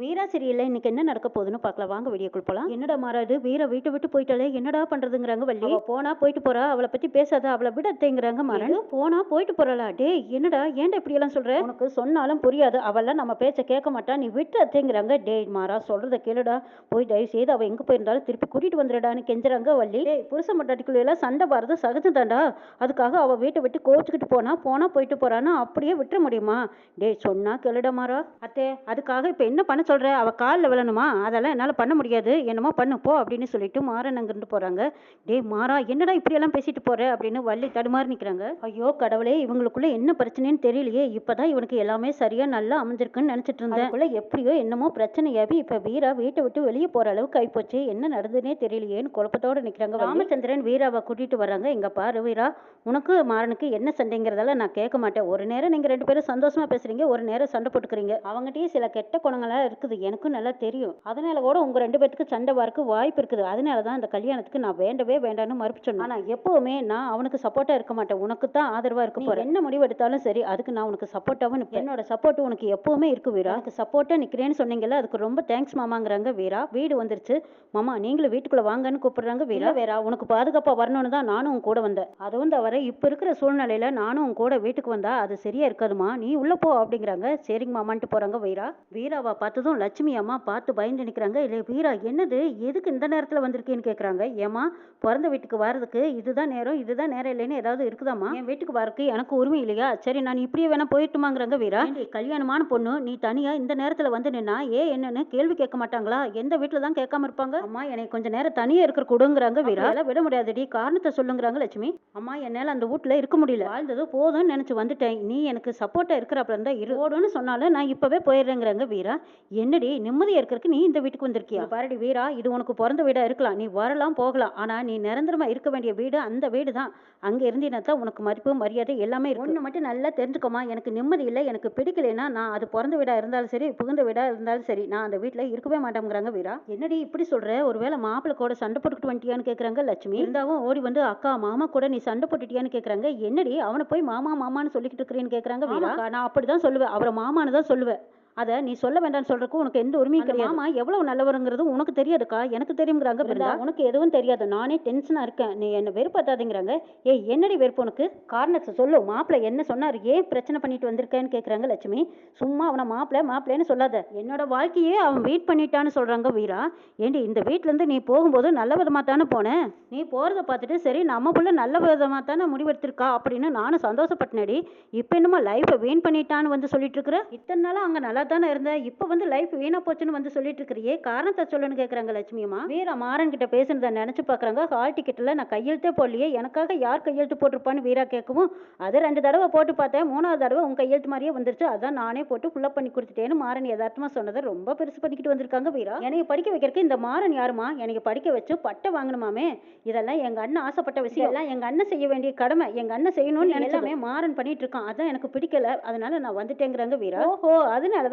வீரா சரியில்லை இன்னைக்கு என்ன நடக்க போகுதுன்னு பார்க்கலாம். வாங்க வீடியோக்குள் போலாம். என்னடா மாறாது? வீரா வீட்டை விட்டு போயிட்டாலே என்னடா பண்றதுங்கிறாங்க வள்ளி. அவ போனா போயிட்டு போறா அவளை பத்தி பேசாத அவளை விட அத்தைங்கிறாங்க மாறன் போனா போயிட்டு போறாளா? டேய் என்னடா ஏன்டா இப்படி எல்லாம் சொல்ற? உனக்கு சொன்னாலும் புரியாது. அவெல்லாம் நம்ம பேச்ச கேட்க மாட்டா. நீ விட்டு அத்தைங்கிறாங்க. டேய் மாறா சொல்றத கேளுடா. போய் தயவு செய்து அவ எங்க போயிருந்தாலும் திருப்பி கூட்டிட்டு வந்துடுடான்னு கெஞ்சுறாங்க வள்ளி. டேய் புருஷ மட்டாட்டிக்குள்ள எல்லாம் சண்டை பாரது சகஜம் தாண்டா அதுக்காக அவ வீட்டை விட்டு கோச்சுக்கிட்டு போனா போனா போயிட்டு போறான்னா அப்படியே விட்டுற முடியுமா? டேய் சொன்னா கேளுடா மாறா. அத்தே அதுக்காக இப்ப என்ன பண்ண சொல்கிறேன் அவள் காலில் விழணுமா? அதெல்லாம் என்னால் பண்ண முடியாது. என்னமோ பண்ணு போ அப்படின்னு சொல்லிட்டு மாறன் அங்கிருந்து போகிறாங்க டேய் மாறா என்னடா இப்படியெல்லாம் பேசிட்டு போகிற அப்படின்னு வள்ளி தடுமாறி நிற்கிறாங்க ஐயோ கடவுளே இவங்களுக்குள்ள என்ன பிரச்சனைன்னு தெரியலையே. இப்பதான் இவனுக்கு எல்லாமே சரியாக நல்லா அமைஞ்சிருக்குன்னு நினச்சிட்டு இருந்தேன். எப்படியோ என்னமோ பிரச்சனையாவி இப்போ வீரா வீட்டை விட்டு வெளியே போகிற அளவுக்கு ஆயிப்போச்சு. என்ன நடந்ததுன்னே தெரியலையேன்னு குழப்பத்தோடு நிற்கிறாங்க ராமச்சந்திரன் வீராவை கூட்டிட்டு வர்றாங்க எங்கள் பாரு வீரா உனக்கு மாறனுக்கு என்ன சண்டைங்கிறதால நான் கேட்க மாட்டேன். ஒரு நேரம் நீங்கள் ரெண்டு பேரும் சந்தோஷமாக பேசுறீங்க ஒரு நேரம் சண்டை போட்டுக்கிறீங்க. அவங்ககிட்டயே சில கெட்ட குணங்களாக இருக்குது. எனக்கும் நல்லா தெரியும். அதனால கூட உங்க ரெண்டு பேத்துக்கு சண்டை வரக்கு வாய்ப்பு இருக்குது. அதனால தான் அந்த கல்யாணத்துக்கு நான் வேண்டவே வேண்டாம்னு மறுப்பு சொன்னேன். ஆனா எப்பவுமே நான் அவனுக்கு சப்போர்ட்டா இருக்க மாட்டேன். உனக்கு தான் ஆதரவா இருக்க போறேன். என்ன முடிவு எடுத்தாலும் சரி அதுக்கு நான் உனக்கு சப்போர்ட்டாவும் நிற்பேன் என்னோட சப்போர்ட் உனக்கு எப்பவுமே இருக்கு வீரா. எனக்கு சப்போர்ட்டா நிக்கிறேன்னு சொன்னீங்கல்ல அதுக்கு ரொம்ப தேங்க்ஸ் மாமாங்கிறாங்க வீரா. வீடு வந்துருச்சு. மாமா நீங்களும் வீட்டுக்குள்ள வாங்கன்னு கூப்பிடுறாங்க வீரா. வேறா உனக்கு பாதுகாப்பா வரணும்னு தான் நானும் உன் கூட வந்தேன். அதுவும் தவிர இப்ப இருக்கிற சூழ்நிலையில நானும் உன் கூட வீட்டுக்கு வந்தா அது சரியா இருக்காதுமா. நீ உள்ள போ அப்படிங்கிறாங்க. சரிங்க மாமான்ட்டு போறாங்க வீரா. வீராவை பார்த்ததும் லட்சுமி அம்மா பார்த்து பயந்து நிக்கிறாங்க. இல்லை வீரா என்னது? எதுக்கு இந்த நேரத்துல வந்திருக்கேன்னு கேக்குறாங்க. ஏமா பிறந்த வீட்டுக்கு வர்றதுக்கு இதுதான் நேரம் இதுதான் நேரம் இல்லைன்னு ஏதாவது இருக்குதாம்மா? என் வீட்டுக்கு வரக்கு எனக்கு உரிமை இல்லையா? சரி நான் இப்படியே வேணா போயிட்டுமாங்கிறாங்க வீரா. கல்யாணமான பொண்ணு நீ தனியா இந்த நேரத்துல வந்து நின்னா ஏ என்னன்னு கேள்வி கேட்க மாட்டாங்களா? எந்த வீட்டுல தான் கேட்காம இருப்பாங்க? அம்மா எனக்கு கொஞ்ச நேரம் தனியா இருக்கிற கொடுங்கிறாங்க வீரா. விட முடியாதுடி. காரணத்தை சொல்லுங்கிறாங்க லட்சுமி. அம்மா என்னால அந்த வீட்டுல இருக்க முடியல. வாழ்ந்தது போதும்னு நினைச்சு வந்துட்டேன். நீ எனக்கு சப்போர்ட்டா இருக்கிறப்ப இருந்தா இரு. ஓடுன்னு சொன்னாலும் நான் இப்பவே போயிடுறேங்கிறாங்க வீரா. என்னடி நிம்மதியா இருக்கிறதுக்கு நீ இந்த வீட்டுக்கு வந்திருக்கியா? பாருடி வீரா இது உனக்கு பிறந்த வீடா இருக்கலாம். நீ வரலாம் போகலாம். ஆனா நீ நிரந்தரமா இருக்க வேண்டிய வீடு அந்த வீடு தான் அங்க இருந்தீனா தான் உனக்கு மதிப்பு மரியாதை எல்லாமே இருக்கு. ஒண்ணு மட்டும் நல்லா தெரிஞ்சுக்கோமா. எனக்கு நிம்மதி இல்லை எனக்கு பிடிக்கலைன்னா நான் அது பிறந்த வீடா இருந்தாலும் சரி புகுந்த வீடா இருந்தாலும் சரி நான் அந்த வீட்டுல இருக்கவே மாட்டேங்கிறாங்க வீரா. என்னடி இப்படி சொல்ற? ஒருவேளை மாப்பிள்ளை கூட சண்டை போட்டுக்கிட்டு வந்துட்டியான்னு கேக்குறாங்க லட்சுமி. இருந்தாவும் ஓடி வந்து அக்கா மாமா கூட நீ சண்டை போட்டுட்டியான்னு கேக்குறாங்க. என்னடி அவனை போய் மாமா மாமான்னு சொல்லிக்கிட்டு இருக்கிறேன்னு கேக்குறாங்க வீரா? நான் அப்படிதான் சொல்லுவேன். அவரை மாமான்னு தான் சொல்லுவேன். அதை நீ சொல்ல வேண்டாம்னு சொல்றதுக்கு உனக்கு எந்த உரிமையும் கிடையாது. மாமா எவ்வளவு நல்லவருங்கிறது உனக்கு தெரியாதுக்கா? எனக்கு தெரியுங்கிறாங்க பிருந்தா. உனக்கு எதுவும் தெரியாது. நானே டென்ஷனா இருக்கேன். நீ என்ன வெறுப்பாத்தாதீங்கிறாங்க. ஏய் என்னடி வெறுப்பு உனக்கு? காரணத்தை சொல்லு. மாப்பிள்ளை என்ன சொன்னாரு? ஏன் பிரச்சனை பண்ணிட்டு வந்திருக்கேன்னு கேக்குறாங்க லட்சுமி. சும்மா அவனை மாப்பிள்ளை மாப்பிள்ளைன்னு சொல்லாத. என்னோட வாழ்க்கையே அவன் வெயிட் பண்ணிட்டான்னு சொல்றாங்க வீரா. ஏண்டி இந்த வீட்ல இருந்து நீ போகும்போது நல்ல விதமா தானே போனேன் நீ போறத பார்த்துட்டு சரி நம்ம புள்ள நல்ல விதமா தானே முடிவெடுத்திருக்கா அப்படின்னு நானும் சந்தோஷப்பட்டனடி. இப்போ என்னமோ லைஃப்பை வீண் பண்ணிட்டான்னு வந்து சொல்லிட்டு இருக்கிற? இத்தனை நாளா அங்க நல்லா தானே இருந்த இப்போ வந்து லைஃப் வீணா போச்சுன்னு வந்து சொல்லிட்டு இருக்கிறியே. காரணத்தை சொல்லுன்னு கேக்குறாங்க லட்சுமி அம்மா வீரா மாறன் கிட்ட பேசுனதை நினைச்சு பாக்குறாங்க. ஹால் டிக்கெட்ல நான் கையெழுத்தே போடலையே. எனக்காக யார் கையெழுத்து போட்டிருப்பான்னு வீரா கேட்கவும் அது ரெண்டு தடவை போட்டு பார்த்தேன். மூணாவது தடவை உன் கையெழுத்து மாதிரியே வந்துருச்சு. அதான் நானே போட்டு ஃபுல்லப் பண்ணி கொடுத்துட்டேன்னு மாறன் யதார்த்தமா சொன்னதை ரொம்ப பெருசு பண்ணிக்கிட்டு வந்திருக்காங்க வீரா. என்னைய படிக்க வைக்கிறதுக்கு இந்த மாறன் யாருமா என்னைய படிக்க வச்சு பட்டை வாங்கணுமாமே? இதெல்லாம் எங்க அண்ணன் ஆசைப்பட்ட விஷயம். எல்லாம் எங்க அண்ணன் செய்ய வேண்டிய கடமை. எங்க அண்ணன் செய்யணும்னு எல்லாமே மாறன் பண்ணிட்டு இருக்கான். அதான் எனக்கு பிடிக்கல. அதனால நான் வந்துட்டேங்கிறாங்க வீரா. ஓஹோ.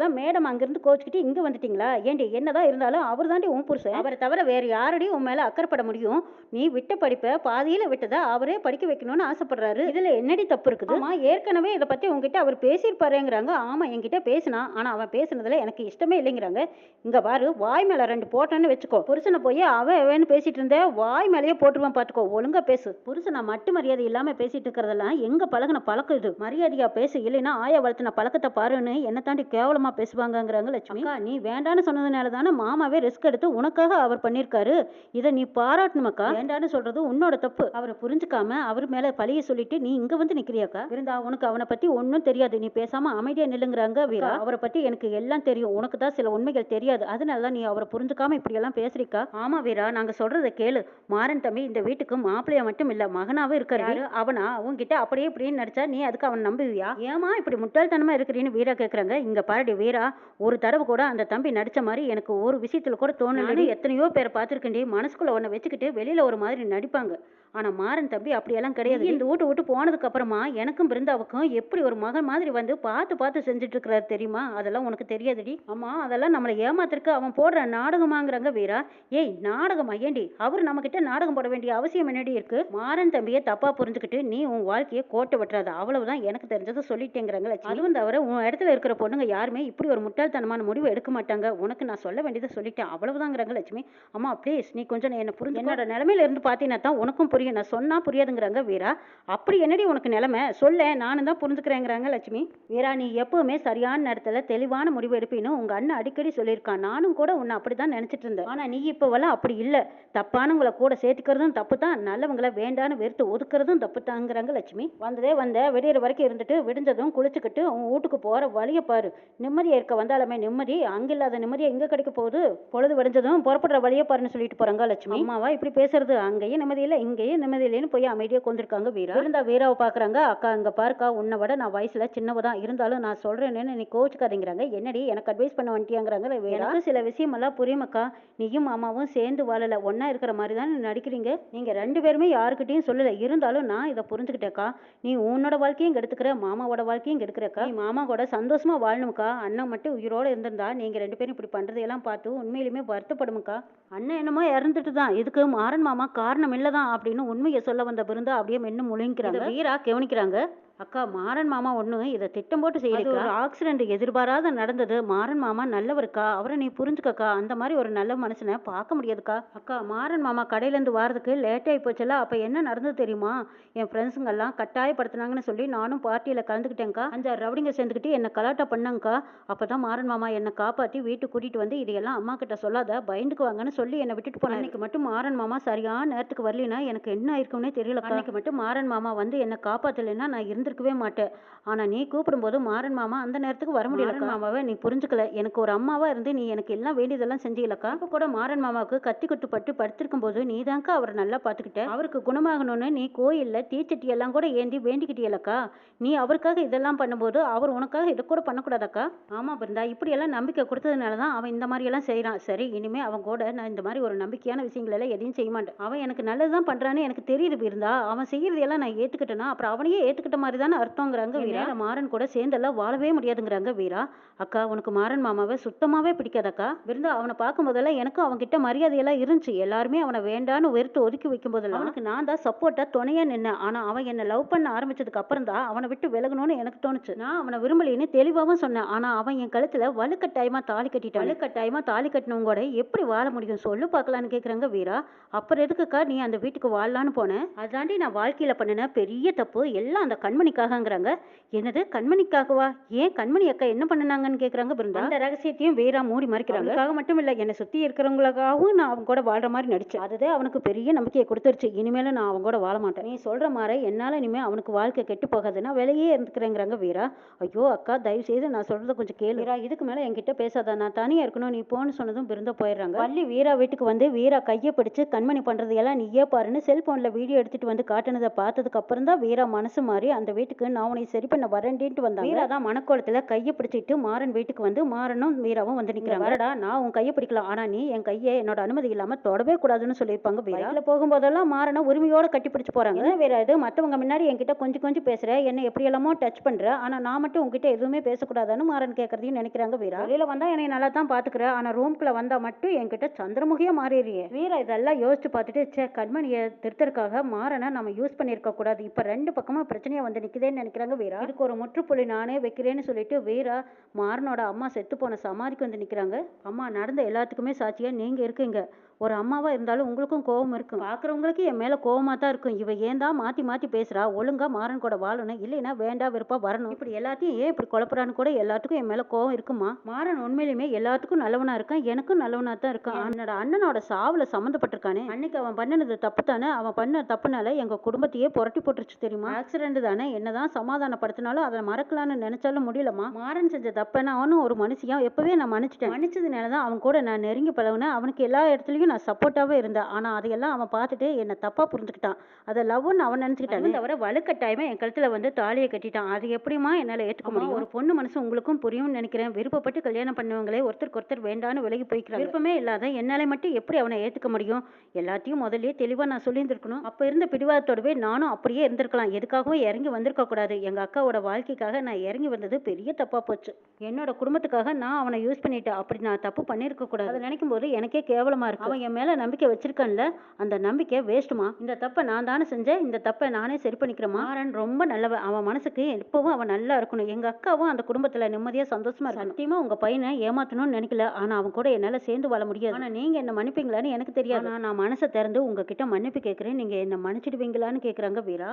அதனாலதான் மேடம் அங்கிருந்து கோச்சுக்கிட்டு இங்க வந்துட்டீங்களா? ஏண்டி என்னதான் இருந்தாலும் அவர் தாண்டி உன் புருஷன். அவரை தவிர வேற யாரடியும் உன் மேல அக்கறைப்பட முடியும். நீ விட்ட படிப்பை பாதியில விட்டதை அவரே படிக்க வைக்கணும்னு ஆசைப்படுறாரு. இதுல என்னடி தப்பு இருக்குது? ஆமா ஏற்கனவே இதை பத்தி உங்ககிட்ட அவர் பேசியிருப்பாருங்கிறாங்க. ஆமா என்கிட்ட பேசினா ஆனா அவன் பேசுனதுல எனக்கு இஷ்டமே இல்லைங்கிறாங்க. இங்க பாரு வாய் மேல ரெண்டு போட்டேன்னு வச்சுக்கோ. புருஷனை போய் அவன் அவன்னு பேசிட்டு இருந்த வாய் மேலேயே போட்டுருவான் பாத்துக்கோ. ஒழுங்கா பேசு. புருஷனை மட்டு மரியாதை இல்லாம பேசிட்டு இருக்கிறதெல்லாம் எங்க பழகுன பழக்கம் இது? மரியாதையா பேசு. இல்லைன்னா ஆயா வளர்த்துன பழக்கத்தை பாருன்னு என்ன தாண்டி கேவலமா பேசுவாங்கங்கிறாங்க லட்சுமி. அக்கா, நீ வேண்டான்னு சொன்னதுனால தானே மாமாவே ரிஸ்க் எடுத்து உனக்காக அவர் பண்ணிருக்காரு. இதை நீ பாராட்டணுமாக்கா. வேண்டான்னு சொல்றது உன்னோட தப்பு. அவரை புரிஞ்சுக்காம அவர் மேல பழிய சொல்லிட்டு நீ இங்க வந்து நிக்கிறியாக்கா? இருந்தா உனக்கு அவனை பத்தி ஒன்னும் தெரியாது. நீ பேசாம அமைதியா நில்லுங்கிறாங்க வீரா. அவரை பத்தி எனக்கு எல்லாம் தெரியும். உனக்கு தான் சில உண்மைகள் தெரியாது. அதனால தான் நீ அவரை புரிஞ்சுக்காம இப்படி எல்லாம் பேசுறீக்கா? ஆமா வீரா நாங்க சொல்றத கேளு. மாறன் தம்பி இந்த வீட்டுக்கு மாப்பிள்ளையா மட்டும் இல்ல மகனாவே இருக்காரு. அவனா? உன்கிட்ட அப்படியே இப்படின்னு நடிச்சா நீ அதுக்கு அவன் நம்புவியா? ஏமா இப்படி முட்டாள்தனமா இருக்கிறீன்னு வீரா கேக்குறாங்க. இங்க பாருடி வீரா ஒரு தடவை கூட அந்த தம்பி நடிச்ச மாதிரி எனக்கு ஒரு விஷயத்துல கூட தோணல எத்தனையோ பேரை பார்த்திருக்கேன்டி. மனசுக்குள்ள ஒன்ன வச்சுக்கிட்டு வெளியில ஒரு மாதிரி நடிப்பாங்க. ஆனா மாறன் தம்பி அப்படியெல்லாம் கிடையாது. இந்த வீட்டு விட்டு போனதுக்கு அப்புறமா எனக்கும் பிருந்தாவுக்கும் எப்படி ஒரு மகன் மாதிரி வந்து பார்த்து பார்த்து செஞ்சுட்டு இருக்கிறாரு தெரியுமா? அதெல்லாம் உனக்கு தெரியாதுடி. ஆமா அதெல்லாம் நம்மளை ஏமாத்திருக்கு அவன் போடுற நாடகமாங்கிறாங்க வீரா. ஏய் நாடகமா ஏண்டி அவர் நம்ம கிட்ட நாடகம் போட வேண்டிய அவசியம் என்னடி இருக்கு? மாறன் தம்பியை தப்பா புரிஞ்சுக்கிட்டு நீ உன் வாழ்க்கையை கோட்டை விட்டுறாத. அவ்வளவுதான் எனக்கு தெரிஞ்சதை சொல்லிட்டேங்கிறாங்க லட்சுமி. அதுவும் தவிர உன் இடத்துல இருக்கிற பொண்ணுங்க யாருமே இப்படி ஒரு முட்டாள்தனமான முடிவு எடுக்க மாட்டாங்க. உனக்கு நான் சொல்ல வேண்டியதை சொல்லிட்டேன். அவ்வளவுதாங்கிறாங்க லட்சுமி. அம்மா ப்ளீஸ் நீ கொஞ்சம் என்ன புரிஞ்சு என்னோட நிலமையில இருந்து பார்த்தீங்கன்னா தான் உனக்கும் புரியும். நான் சொன்னா புரியாதுங்கிறாங்க வீரா. அப்படி என்னடி உனக்கு நிலைமை? சொல்ல நானும் தான் புரிஞ்சுக்கிறேங்கிறாங்க லட்சுமி. வீரா நீ எப்பவுமே சரியான நேரத்துல தெளிவான முடிவு எடுப்பின்னு உங்க அண்ணன் அடிக்கடி சொல்லியிருக்கான். நானும் கூட உன்னை அப்படிதான் நினைச்சிட்டு இருந்தேன். ஆனா நீ இப்போவெல்லாம் அப்படி இல்ல. தப்பானவங்கள கூட சேர்த்துக்கிறதும் தப்பு தான் நல்லவங்கள வேண்டான்னு வெறுத்து ஒதுக்குறதும் தப்பு தாங்கிறாங்க லட்சுமி. வந்ததே வந்த விடியற வரைக்கும் இருந்துட்டு விடிஞ்சதும் குளிச்சுக்கிட்டு உன் வீட்டுக்கு போற வழிய பாரு. நிம்மதியா இருக்க வந்தாலுமே நிம்மதி அங்க இல்லாத நிம்மதியா எங்க கிடைக்க போகுது? பொழுது விடிஞ்சதும் புறப்படுற வழிய பாருன்னு சொல்லிட்டு போறாங்க லட்சுமி. அம்மாவா இப்படி பேசுறது? அங்கேயும் நிம்மதி இல்லை இங்கேயும் நிம்மதி இல்லைன்னு போய் அமைதியா கொண்டிருக்காங்க வீரா. இருந்தா வீராவை பாக்குறாங்க. அக்கா இங்க பாருக்கா உன்னை விட நான் வயசுல சின்னவ தான். இருந்தாலும் நான் சொல்றேன்னு நீ கோச்சுக்காதீங்கிறாங்க. என்னடி எனக்கு அட்வைஸ் பண்ண வந்துட்டியாங்கிறாங்க எனக்கு சில விஷயமெல்லாம் புரியுமக்கா நீயும் மாமாவும் சேர்ந்து வாழல ஒண்ணா இருக்கிற மாதிரி தான் நடிக்கிறீங்க? நீங்க ரெண்டு பேருமே யாருக்கிட்டையும் சொல்லல. இருந்தாலும் நான் இதை புரிஞ்சுக்கிட்டேக்கா நீ உன்னோட வாழ்க்கையும் கெடுத்துக்கிற மாமாவோட வாழ்க்கையும் கெடுக்கிறக்கா நீ மாமா கூட சந்தோஷமா வாழணும்க்கா. அண்ணன் மட்டும் உயிரோட இருந்திருந்தா நீங்கள் ரெண்டு பேரும் இப்படி பண்ணுறதையெல்லாம் பார்த்து உண்மையிலுமே வருத்தப்படுமுக்கா? அண்ணன் என்னமோ இறந்துட்டு தான். இதுக்கு மாறன் மாமா காரணம் இல்லதான் அப்படின்னு உண்மையை சொல்ல வந்த பிருந்தா அப்படியே மென்னு முழுங்கிறாங்க வீரா கவனிக்கிறாங்க. அக்கா மாறன் மாமா ஒண்ணு இதை திட்டம் போட்டு செய்யல ஒரு ஆக்சிடென்ட் எதிர்பாராத நடந்தது. மாறன் மாமா நல்லவருக்கா? அவரை நீ புரிஞ்சுக்கக்கா. அந்த மாதிரி ஒரு நல்ல மனுஷனை பார்க்க முடியாதுக்கா. அக்கா மாறன் மாமா கடையில இருந்து வாரதுக்கு லேட் ஆகி போச்சுல அப்ப என்ன நடந்தது தெரியுமா? என் ஃப்ரெண்ட்ஸுங்க எல்லாம் கட்டாயப்படுத்தினாங்கன்னு சொல்லி நானும் பார்ட்டியில கலந்துக்கிட்டேங்க்கா அஞ்சாறு ரவுடிங்க சேர்ந்துக்கிட்டு என்ன கலாட்டா பண்ணாங்கக்கா. அப்பதான் மாறன் மாமா என்னை காப்பாத்தி வீட்டுக்கு கூட்டிட்டு வந்து இதையெல்லாம் அம்மா கிட்ட சொல்லாத பயந்துக்குவாங்கன்னு சொல்லி என்னை விட்டுட்டு போனேன் அன்னைக்கு மட்டும் மாறன் மாமா சரியான நேரத்துக்கு வரலைன்னா எனக்கு என்ன ஆயிருக்கும்னே தெரியல அன்னைக்கு மட்டும் மாறன் மாமா வந்து என்னை காப்பாத்தலைன்னா நான் இருந்திருக்கவே மாட்டேன். ஆனா நீ கூப்பிடும்போது மாறன் மாமா அந்த நேரத்துக்கு வர முடியல மாமாவை நீ புரிஞ்சுக்கல. எனக்கு ஒரு அம்மாவா இருந்து நீ எனக்கு எல்லாம் வேண்டியதெல்லாம் செஞ்சீங்களக்கா அப்ப கூட மாறன் மாமாவுக்கு கத்தி குத்து பட்டு படுத்திருக்கும் போது நீ தான்க்கா அவரை நல்லா பாத்துக்கிட்ட அவருக்கு குணமாகணும்னு நீ கோயில்ல தீச்சட்டி எல்லாம் கூட ஏந்தி வேண்டிக்கிட்டியலக்கா நீ அவருக்காக இதெல்லாம் பண்ணும்போது அவர் உனக்காக இதை கூட பண்ணக்கூடாதாக்கா? ஆமா பிருந்தா இப்படி எல்லாம் நம்பிக்கை கொடுத்ததுனால தான் அவன் இந்த மாதிரி எல்லாம் செய்யறான் சரி இனிமே அவன் கூட நான் இந்த மாதிரி ஒரு நம்பிக்கையான விஷயங்கள் எல்லாம் எதையும் செய்ய மாட்டேன். அவன் எனக்கு நல்லதுதான் பண்றான்னு எனக்கு தெரியுது பிருந்தா. அவன் செய்யறதெல்லாம் நான் ஏத்துக்கிட்டேனா? அப்புறம் அவனையே ஏத்துக்கிட்ட மாதிரி தானே அர்த்தங்கிறாங்க வீரா. மாறன் கூட சேர்ந்தெல்லாம் வாழவே முடியாதுங்கிறாங்க வீரா. அக்கா உனக்கு மாறன் மாமாவை சுத்தமாவே பிடிக்காதக்கா? பிருந்தா அவனை பார்க்கும் போதெல்லாம் எனக்கும் அவன் கிட்ட மரியாதையெல்லாம் இருந்துச்சு. எல்லாருமே அவனை வேண்டான்னு வெறுத்து ஒதுக்கி வைக்கும் போதெல்லாம் அவனுக்கு நான் தான் சப்போர்ட்டா துணையா நின்னேன். ஆனா அவன் என்ன லவ் பண்ண ஆரம்பிச்சதுக்கு அப்புறம் தான் அவனை விட்டு விலகணும்னு எனக்கு தோணுச்சு. நான் அவனை விரும்பலைன்னு தெளிவாகவும் சொன்னேன். ஆனா அவன் என் கழுத்துல வலுக்கட்டாயமா தாலி கட்டிட்டான். வலுக்கட்டாயமா தாலி கட்டினவங்க கூட எப்படி வாழ முடியும் சொல்லு பார்க்கலான்னு கேக்குறாங்க வீரா. அப்புறம் எதுக்குக்கா நீ அந்த வீட்டுக்கு வாழலான்னு போனேன் அதாண்டி நான் வாழ்க்கையில பண்ணின பெரிய தப்பு எல்லாம் அந்த கண்மணிக்காகங்கிறாங்க. என்னது கண்மணிக்காகவா? ஏன் கண்மணி அக்கா என்ன பண்ணுனாங்கன்னு கேக்குறாங்க பிருந்தா? அந்த ரகசியத்தையும் வீரா மூடி மறைக்கிறாங்க. அதுக்காக மட்டும் இல்ல என்னை சுத்தி இருக்கிறவங்களுக்காகவும் நான் அவங்க கூட வாழ்ற மாதிரி நடிச்சேன். அதுதான் அவனுக்கு பெரிய நம்பிக்கையை கொடுத்துருச்சு. இனிமேல நான் அவங்க கூட வாழ மாட்டேன். நீ சொல்ற மாதிரி என்னால இனிமே அவனுக்கு வாழ்க்கை கெட்டு போகாதுன்னா வெளியே இருந்துக்கிறேங்கிறாங்க வீரா. ஐயோ அக்கா தயவு செய்து நான் சொல்றத கொஞ்சம் கேளு. வீரா இதுக்கு மேல என்கிட்ட பேசாத. நான் தனியா இருக்கணும். நீ போன்னு சொன்னதும் பிருந்த போயிடுறாங்க. வள்ளி வீரா வீட்டுக்கு வந்து வீரா கையை பிடிச்சு கண்மணி பண்றது எல்லாம் நீயே பாருன்னு செல்போன்ல வீடியோ எடுத்துட்டு வந்து காட்டுனதை பார்த்ததுக்கு அப்புறம் தான் வீரா மனசு மாறி அந்த வீட்டுக்கு நான் உன்னை சரி பண்ண வரேன்ட்டு வந்தாங்க. வீரா தான் மனக்கோலத்துல கையை பிடிச்சிட்டு மாறன் வீட்டுக்கு வந்து மாறனும் வீராவும் வந்து நிக்கிறாங்க. வரடா நான் உன் கையை பிடிக்கலாம். ஆனா நீ என் கையை என்னோட அனுமதி இல்லாம தொடவே கூடாதுன்னு சொல்லியிருப்பாங்க வீரா. போகும்போதெல்லாம் மாறனை உரிமையோட கட்டி பிடிச்சு போறாங்க. என்ன வீரா இது? மத்தவங்க முன்னாடி என்கிட்ட கொஞ்சம் கொஞ்சம் பேசுற என்ன எப்படி எல்லாமோ டச் பண்ற ஆனா நான் மட்டும் உன்கிட்ட எதுவுமே பேசக்கூடாதுன்னு மாறன் கேட்கறதையும் நினைக்கிறாங்க வீரா. வெளியில வந்தா என்னை நல்லா தான் பாத்துக்கிற ஆனா ரூம்குள்ள வந்தா மட்டும் என்கிட்ட சந்திரமுகியா மாறிடுறியே வீரா இதெல்லாம் யோசிச்சு பார்த்துட்டு சே கண்மணியை திருத்தருக்காக மாறனை நம்ம யூஸ் பண்ணியிருக்க கூடாது. இப்போ ரெண்டு பக்கமும் பிரச்சனையாக வந்து நிற்குதேன்னு நினைக்கிறாங்க வீரா. இதுக்கு ஒரு முற்றுப்புள்ளி நானே வைக்கிறேன்னு சொல்லிட்டு வீரா மாறனோட அம்மா செத்து போன சமாதிக்கு வந்து நிற்கிறாங்க அம்மா நடந்த எல்லாத்துக்குமே சாட்சியாக நீங்கள் இருக்கீங்க. ஒரு அம்மாவா இருந்தாலும் உங்களுக்கும் கோவம் இருக்கும். பாக்குறவங்களுக்கு என் மேல கோவமாக தான் இருக்கும். இவ ஏன் தான் மாத்தி மாத்தி பேசுறா? ஒழுங்கா மாறன் கூட வாழணும். இல்லைன்னா வேண்டா விருப்பா வரணும். இப்படி எல்லாத்தையும் ஏன் இப்படி குழப்பறான்னு கூட எல்லாத்துக்கும் என் மேல கோவம் இருக்குமா? மாறன் உண்மையிலுமே எல்லாத்துக்கும் நல்லவனா இருக்கான். எனக்கும் நல்லவனா தான் இருக்கான். என்னோட அண்ணனோட சாவுல சம்மந்தப்பட்டிருக்கானே. அன்னைக்கு அவன் பண்ணினது தப்பு தானே? அவன் பண்ண தப்புனால எங்க குடும்பத்தையே புரட்டி போட்டுருச்சு தெரியுமா? ஆக்சிடென்ட் தானே? என்னதான் சமாதானப்படுத்தினாலும் அதை மறக்கலாம்னு நினைச்சாலும் முடியலமா மாறன் செஞ்ச தப்ப நான் அவனும் ஒரு மனுஷியா எப்பவே நான் மன்னிச்சிட்டேன். மன்னிச்சதுனால தான் அவன் கூட நான் நெருங்கி பழகுனேன். அவனுக்கு எல்லா இடத்துலயும் நான் சப்போர்ட்டாவே இருந்தேன். ஆனா அதையெல்லாம் அவன் பார்த்துட்டு என்ன தப்பா புரிஞ்சுக்கிட்டான். அதை லவ்னு அவன் நினைச்சுக்கிட்டான். தவிர வலுக்கட்டாயமா என் கழுத்துல வந்து தாலியை கட்டிட்டான். அது எப்படிமா என்னால ஏத்துக்க முடியும்? ஒரு பொண்ணு மனசு உங்களுக்கும் புரியும்னு நினைக்கிறேன். விருப்பப்பட்டு கல்யாணம் பண்ணவங்களே ஒருத்தருக்கு ஒருத்தர் வேண்டான்னு விலகி போய்க்கிறாங்க. விருப்பமே இல்லாத என்னால மட்டும் எப்படி அவனை ஏத்துக்க முடியும்? எல்லாத்தையும் முதல்லயே தெளிவா நான் சொல்லியிருந்திருக்கணும். அப்ப இருந்த பிடிவாதத்தோடவே நானும் அப்படியே இருந்திருக்கலாம். எதுக்காகவும் இறங்கி வந்திருக்க கூடாது. எங்க அக்காவோட வாழ்க்கைக்காக நான் இறங்கி வந்தது பெரிய தப்பா போச்சு. என்னோட குடும்பத்துக்காக நான் அவனை யூஸ் பண்ணிட்டேன். அப்படி நான் தப்பு பண்ணிருக்க கூடாது அதை நினைக்கும் போது எனக்கே கேவலமா இருக்கு. அவ அவன் என் மேல நம்பிக்கை வச்சிருக்கான்ல அந்த நம்பிக்கை வேஸ்ட்டுமா இந்த தப்பை நான் தானே செஞ்சேன் இந்த தப்பை நானே சரி பண்ணிக்கிறேன் மாறன் ரொம்ப நல்லவன். அவன் மனசுக்கு எப்பவும் அவன் நல்லா இருக்கணும். எங்க அக்காவும் அந்த குடும்பத்துல நிம்மதியா சந்தோஷமா இருக்கணும். சத்தியமா உங்க பையனை ஏமாத்தணும்னு நினைக்கல. ஆனா அவன் கூட என்னால சேர்ந்து வாழ முடியாது. ஆனா நீங்க என்ன மன்னிப்பீங்களான்னு எனக்கு தெரியாது. நான் மனசை திறந்து உங்ககிட்ட மன்னிப்பு கேட்கறேன் நீங்க என்ன மன்னிச்சிடுவீங்களான்னு கேக்குறாங்க வீரா.